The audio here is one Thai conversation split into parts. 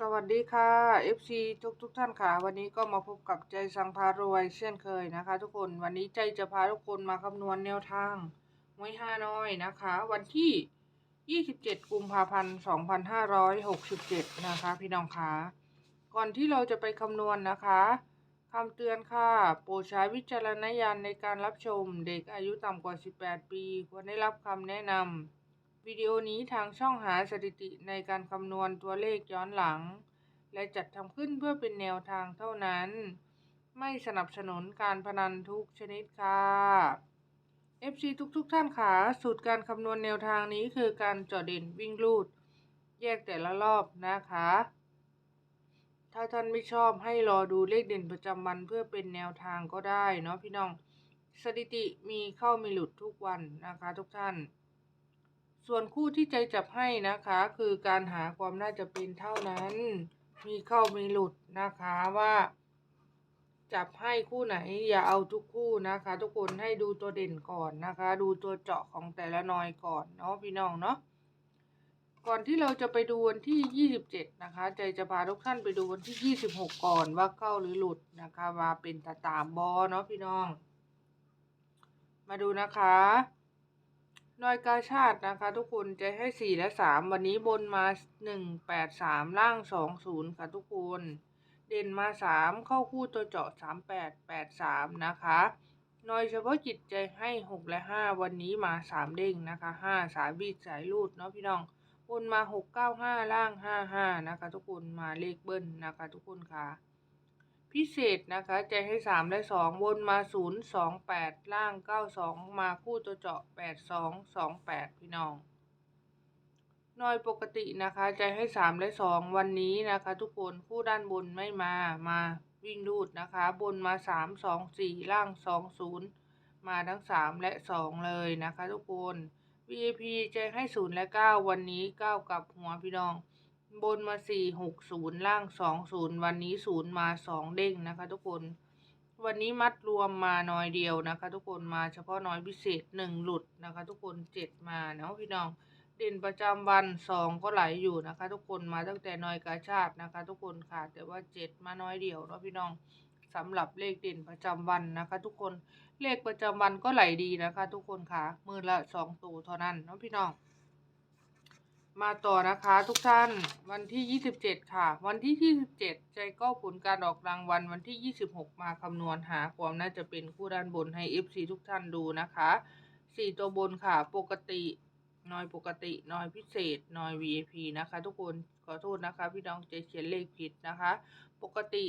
สวัสดีค่ะ FC ทุกทุกท่านค่ะ วันนี้ก็มาพบกับใจสังพารวยเช่นเคยนะคะ ทุกคนวันนี้ใจจะพาทุกคนมาคำนวณแนวทางหวยฮานอยนะคะ วันที่ 27 กุมภาพันธ์2567 นะคะ พี่น้องคะก่อนที่เราจะไปคำนวณนะคะคำเตือนค่ะ โปรดใช้วิจารณญาณในการรับชมเด็กอายุต่ำกว่า 18 ปี ควรได้รับคำแนะนำ วิดีโอนี้ทางช่องหาสถิติในการคำนวณตัวเลขย้อนหลัง และจัดทำขึ้นเพื่อเป็นแนวทางเท่านั้น ไม่สนับสนุนการพนันทุกชนิดค่ะ FC ทุกๆทท่านค่ะสูตรการคำนวณแนวทางนี้คือการเจาะเด่นวิ่งลูด แยกแต่ละรอบนะคะ ถ้าท่านไม่ชอบให้รอดูเลขเด่นประจำวันเพื่อเป็นแนวทางก็ได้เนาะพี่น้องสถิติมีเข้ามีหลุดทุกวันนะคะทุกท่าน ส่วนคู่ที่ใจจับให้นะคะ คือการหาความน่าจะเป็นเท่านั้น มีเข้ามีหลุดนะคะว่า จับให้คู่ไหนอย่าเอาทุกคู่นะคะ ทุกคนให้ดูตัวเด่นก่อนนะคะ ดูตัวเจาะของแต่ละหนอยก่อนเนาะพี่น้องเนาะก่อนที่เราจะไปดูวันที่ 27 นะคะ ใจจะพาทุกท่านไปดูวันที่ 26 ก่อนว่าเข้าหรือหลุดนะคะว่าเป็นตาตามบอเนาะพี่น้อง มาดูนะคะ นอยกาชาตินะคะ ทุกคนจะให้สี่และสามวันนี้บนมาหนึ่งแปดสามล่างสองศูนย์ค่ะทุกคน เด่นมาสามเข้าคู่ตัวเจาะสามแปดแปดสามนะคะนอยเฉพาะจิตใจให้หกและห้าวันนี้มาสามเด้งนะคะห้าสายบีดสายรูดเนาะพี่น้องบนมาหกเก้าห้าล่างห้าห้านะคะ ทุกคนมาเลขเบิ้ลนะคะ ทุกคนค่ะ พิเศษนะคะใจให้สามและสองบนมาศูนย์สองแปดล่างเก้าสองมาคู่ตัวเจาะแปดสองสองแปดพี่น้องหน่อยปกตินะคะใจให้สามและสองวันนี้นะคะ ทุกคนคู่ด้านบนไม่มามาวิ่งรูดนะคะ บนมาสามสองสี่ล่างสองศูนย์มาทั้งสามและสองเลยนะคะ ทุกคน VIP ใจให้ศูนย์และเก้าวันนี้เก้ากับหัวพี่น้อง บนมาสี่หกศูนย์ล่างสองศูนย์วันนี้ศูนย์มาสองเด้งนะคะ ทุกคน วันนี้มัดรวมมาน้อยเดียวนะคะ ทุกคนมาเฉพาะน้อยพิเศษหนึ่งหลุดนะคะ ทุกคนเจ็ดมาเนาะพี่น้องเด่นประจำวันสองก็ไหลอยู่นะคะ ทุกคนมาตั้งแต่น้อยกาชาตินะคะ ทุกคนค่ะแต่ว่าเจ็ดมาน้อยเดียวเนาะพี่น้องสำหรับเลขเด่นประจำวันนะคะ ทุกคนเลขประจำวันก็ไหลดีนะคะ ทุกคนค่ะมือละสองตัวเท่านั้นเนาะพี่น้อง มาต่อนะคะทุกท่านวันที่ 27 ค่ะ วันที่ 27 ใจก็ผลการออกรางวัลวันที่ 26 มาคำนวณหาความน่าจะเป็นคู่ด้านบนให้ FC ทุกท่านดูนะคะ 4 ตัวบนค่ะ ปกติน้อยปกติน้อยพิเศษน้อย VIP นะคะ ทุกคนขอโทษนะคะ พี่น้องใจเขียนเลขผิดนะคะ ปกติ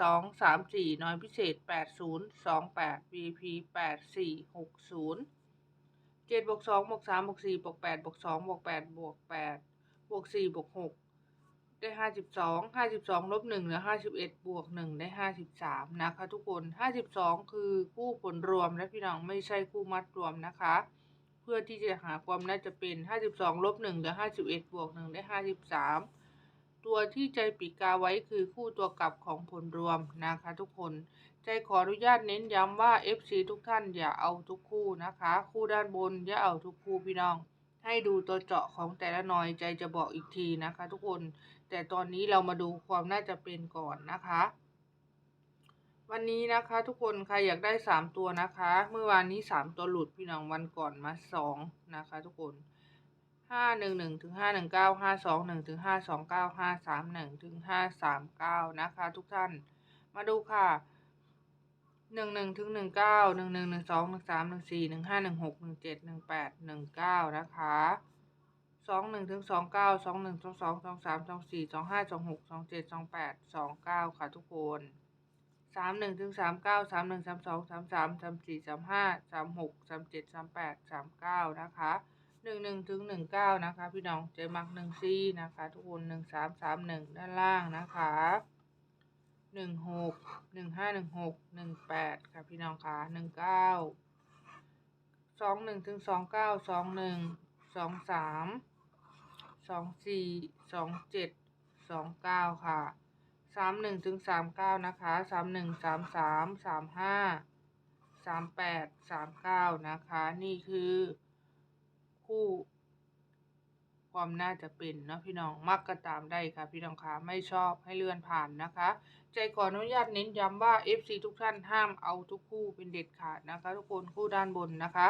72 34 น้อยพิเศษ 80 28 VIP 84 60 เจ็ดบวกสองบวกสามบวกสี่บวกแปดบวกสองบวกแปดบวกแปดบวกสี่บวกหกได้ห้าสิบสองห้าสิบสองลบหนึ่งเหลือห้าสิบเอ็ดบวกหนึ่งได้ห้าสิบสามนะคะทุกคนห้าสิบสองคือคู่ผลรวมและพี่น้องไม่ใช่คู่มัดรวมนะคะ เพื่อที่จะหาความน่าจะเป็นห้าสิบสองลบหนึ่งเหลือห้าสิบเอ็ดบวกหนึ่งได้ห้าสิบสามตัวที่ใจปีกาไว้คือคู่ตัวกลับของผลรวมนะคะทุกคน ใจขออนุญาตเน้นย้ำว่า FC ทุกท่านอย่าเอาทุกคู่นะคะ คู่ด้านบนอย่าเอาทุกคู่พี่น้อง ให้ดูตัวเจาะของแต่ละหน่อยใจจะบอกอีกทีนะคะ ทุกคน แต่ตอนนี้เรามาดูความน่าจะเป็นก่อนนะคะ วันนี้นะคะทุกคนใครอยากได้สามตัวนะคะ เมื่อวานนี้สามตัวหลุดพี่น้องวันก่อนมาสองนะคะ ทุกคนห้าหนึ่งหนึ่งถึงห้าหนึ่งเก้าห้าสองหนึ่งถึงห้าสองเก้าห้าสามหนึ่งถึงห้าสามเก้านะคะ ทุกท่าน มาดูค่ะ หนึ่งหนึ่งถึงหนึ่งเก้าหนึ่งหนึ่งหนึ่งสองหนึ่งสามหนึ่งสี่หนึ่งห้าหนึ่งหกหนึ่งเจ็ดหนึ่งแปดหนึ่งเก้านะคะสองหนึ่งถึงสองเก้าสองหนึ่งสองสองสองสามสองสี่สองห้าสองหกสองเจ็ดสองแปดสองเก้าค่ะทุกคนสามหนึ่งถึงสามเก้าสามหนึ่งสามสองสามสามสามสี่สามห้าสามหกสามเจ็ดสามแปดสามเก้านะคะหนึ่งหนึ่งถึงหนึ่งเก้านะคะ พี่น้องใจมักหนึ่งซี่นะคะ ทุกคนหนึ่งสามสามหนึ่งด้านล่างนะคะ หนึ่งหกหนึ่งห้าหนึ่งหกหนึ่งแปดค่ะพี่น้องค่ะหนึ่งเก้าสองหนึ่งถึงสองเก้าสองหนึ่งสองสามสองสี่สองเจ็ดสองเก้าค่ะสามหนึ่งถึงสามเก้านะคะสามหนึ่งสามสามสามห้าสามแปดสามเก้านะคะ นี่คือ คู่ ความน่าจะเป็นเนาะพี่น้องมักก็ตามได้ค่ะพี่น้องคะไม่ชอบให้เลื่อนผ่านนะคะ ใจขออนุญาตเน้นย้ำว่า FC ทุกท่านห้ามเอาทุกคู่เป็นเด็ดขาดนะคะ ทุกคนคู่ด้านบนนะคะ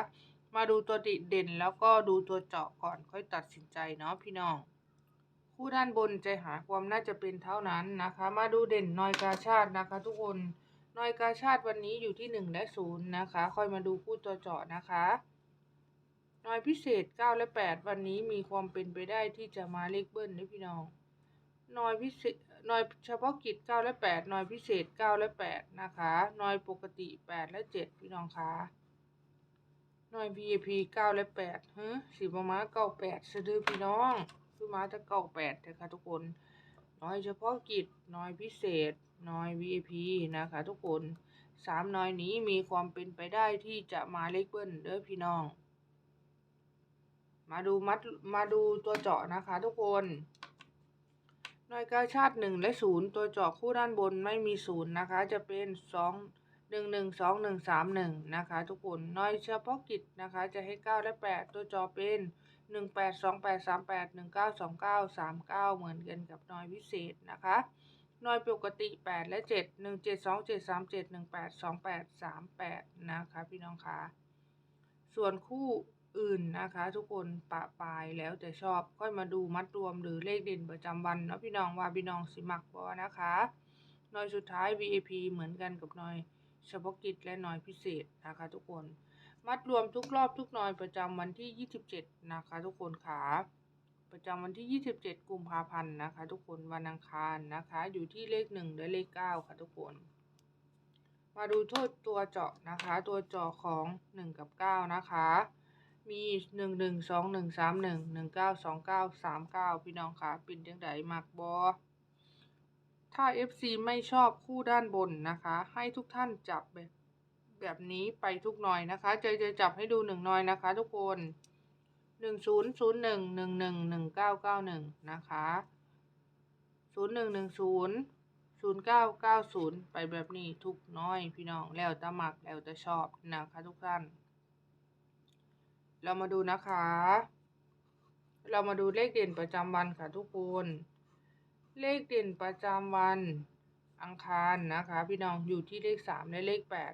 มาดูตัวติเด่นแล้วก็ดูตัวเจาะก่อนค่อยตัดสินใจเนาะพี่น้อง คู่ด้านบนใจหาความน่าจะเป็นเท่านั้นนะคะ มาดูเด่นนอยกาชาตินะคะ ทุกคนนอยกาชาติวันนี้อยู่ที่หนึ่งและศูนย์นะคะค่อยมาดูคู่ตัวเจาะนะคะ นอยพิเศษเก้าและแปดวันนี้มีความเป็นไปได้ที่จะมาเลขเบิ้ลนะพี่น้องนอยพิเศษนอยเฉพาะกิจเก้าและแปดนอยพิเศษเก้าและแปดนะคะนอยปกติแปดและเจ็ดพี่น้องคะนอย VIP เก้าและแปดฮะสีประมาเก้าแปดสะดือพี่น้องคือมาจะเก้าแปดนะคะทุกคน น้อยเฉพาะกิจ น้อยพิเศษ น้อย VIP นะคะทุกคนสามน้อยนี้มีความเป็นไปได้ที่จะมาเลขเบิ้ลเด้อพี่น้อง มาดูมัดมาดูตัวเจาะนะคะทุกคนหน้อยกาชาติหนึ่งและศูนย์ตัวเจาะคู่ด้านบนไม่มีศูนย์นะคะ จะเป็นสองหนึ่งหนึ่งสองหนึ่งสามหนึ่งนะคะทุกคนหน้อยเฉพาะกิจนะคะ จะให้เก้าและแปดตัวเจาะเป็นหนึ่งแปดสองแปดสามแปดหนึ่งเก้าสองเก้าสามเก้าเหมือนกันกับหน้อยพิเศษนะคะหน้อยปกติแปดและเจ็ดหนึ่งเจ็ดสองเจ็ดสามเจ็ดหนึ่งแปดสองแปดสามแปดนะคะพี่น้องคะส่วนคู่ อื่นนะคะ ทุกคนปะปายแล้วแต่ชอบค่อยมาดูมัดรวมหรือเลขเด่นประจำวันเนาะพี่น้องว่าพี่น้องสิมักบอนะคะหน้อยสุดท้าย VIP เหมือนกันกับหน้อยเฉพาะกิจและหน้อยพิเศษนะคะทุกคนมัดรวมทุกรอบทุกหน่อยประจำวันที่ 27 นะคะทุกคนขาประจำวันที่ 27 กุมภาพันธ์นะคะ ทุกคนวันอังคารนะคะ อยู่ที่เลข 1 และเลข 9 ค่ะทุกคนมาดูโทษตัวเจาะนะคะ ตัวเจาะของ 1 กับ 9 นะคะ มี1 1 2 1 3 1 1 9 2 9 3 9พี่น้องค่ะเป็นจังไดมักบอถ้า FC ไม่ชอบคู่ด้านบนนะคะ ให้ทุกท่านจับแบบแบบนี้ไปทุกหน่อยนะคะเจจะจับให้ดูหนึ่งหน่อยนะคะ ทุกคนหนึ่งศูนย์ศูนย์หนึ่งหนึ่งหนึ่งหนึ่งเก้าเก้าหนึ่งนะคะศูนย์หนึ่งหนึ่งศูนย์ศูนย์เก้าเก้าศูนย์ไปแบบนี้ทุกน้อยพี่น้องแล้วแต่มักแล้วแต่ชอบนะคะทุกท่าน เรามาดูนะคะ เรามาดูเลขเด่นประจำวันค่ะทุกคน เลขเด่นประจำวันอังคารนะคะ พี่น้องอยู่ที่เลขสามและเลขแปด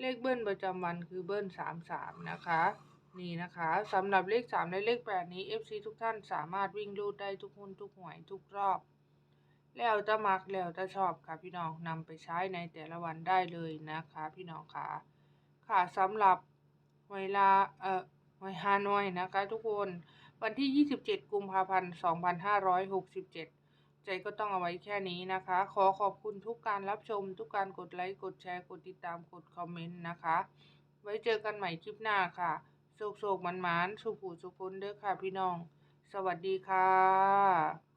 เลขเบิ้ลประจำวันคือเบิ้ลสามสามนะคะนี่นะคะสำหรับเลขสามและเลขแปดนี้ FC ทุกท่านสามารถวิ่งรูดได้ทุกหุ้นทุกหวยทุกรอบ แล้วจะมักแล้วจะชอบค่ะพี่น้องนำไปใช้ในแต่ละวันได้เลยนะคะ พี่น้องค่ะค่ะสำหรับเวลาเอ่อ หวยฮานอยนะคะทุกคนวันที่ 27 กุมภาพันธ์ 2567 ใจก็ต้องเอาไว้แค่นี้นะคะ ขอขอบคุณทุกการรับชม ทุกการกดไลค์ กดแชร์ กดติดตาม กดคอมเมนต์นะคะ ไว้เจอกันใหม่คลิปหน้าค่ะโศกโศกมันมันสุขูสุขุนเด้อค่ะพี่น้อง สวัสดีค่ะ